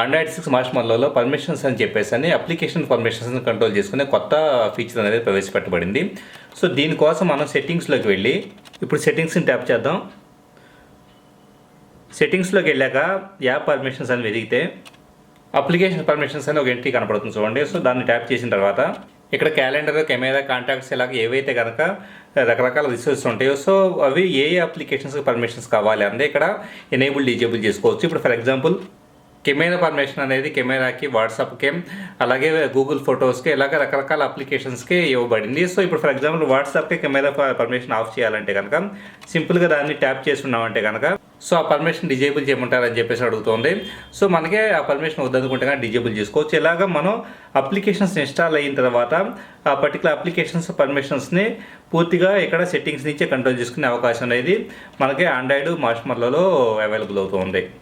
Android six మార్చ్ మొదలలో permissions అని చెప్పేసి అని అప్లికేషన్ పర్మిషన్స్ కంట్రోల్ చేసుకునే కొత్త ఫీచర్ అనేది ప్రవేశపెట్టబడింది. సో దీనికోసం మనం సెట్టింగ్స్లోకి వెళ్ళి ఇప్పుడు సెట్టింగ్స్ని ట్యాప్ చేద్దాం. సెట్టింగ్స్లోకి వెళ్ళాక యాప్ పర్మిషన్స్ అని వెతికితే అప్లికేషన్ పర్మిషన్స్ అని ఒక ఎంట్రీ కనపడుతుంది చూడండి. సో దాన్ని ట్యాప్ చేసిన తర్వాత ఇక్కడ క్యాలెండర్ కెమెరా కాంటాక్ట్స్ ఇలాగ ఏవైతే కనుక రకరకాల రిసోర్స్ ఉంటాయో సో అవి ఏ ఏ అప్లికేషన్స్కి పర్మిషన్స్ కావాలి అంటే ఇక్కడ ఎనేబుల్ డిజేబుల్ చేసుకోవచ్చు. ఇప్పుడు ఫర్ ఎగ్జాంపుల్ కెమెరా పర్మిషన్ అనేది కెమెరాకి వాట్సాప్కి అలాగే గూగుల్ ఫొటోస్కి ఇలాగ రకరకాల అప్లికేషన్స్కి ఇవ్వబడింది. సో ఇప్పుడు ఫర్ ఎగ్జాంపుల్ వాట్సాప్కి కెమెరా పర్మిషన్ ఆఫ్ చేయాలంటే కనుక సింపుల్గా దాన్ని ట్యాప్ చేసి ఉన్నామంటే కనుక సో ఆ పర్మిషన్ డిజేబుల్ చేయమంటారని చెప్పేసి అడుగుతుంది. సో మనకే ఆ పర్మిషన్ వద్దనుకుంటే కనుక డిజేబుల్ చేసుకోవచ్చు. ఇలాగ మనం అప్లికేషన్స్ ఇన్స్టాల్ అయిన తర్వాత ఆ పర్టికులర్ అప్లికేషన్స్ పర్మిషన్స్ని పూర్తిగా ఇక్కడ సెట్టింగ్స్ నుంచే కంట్రోల్ చేసుకునే అవకాశం అనేది మనకి ఆండ్రాయిడ్ మార్ష్మర్లలో అవైలబుల్ అవుతుంది.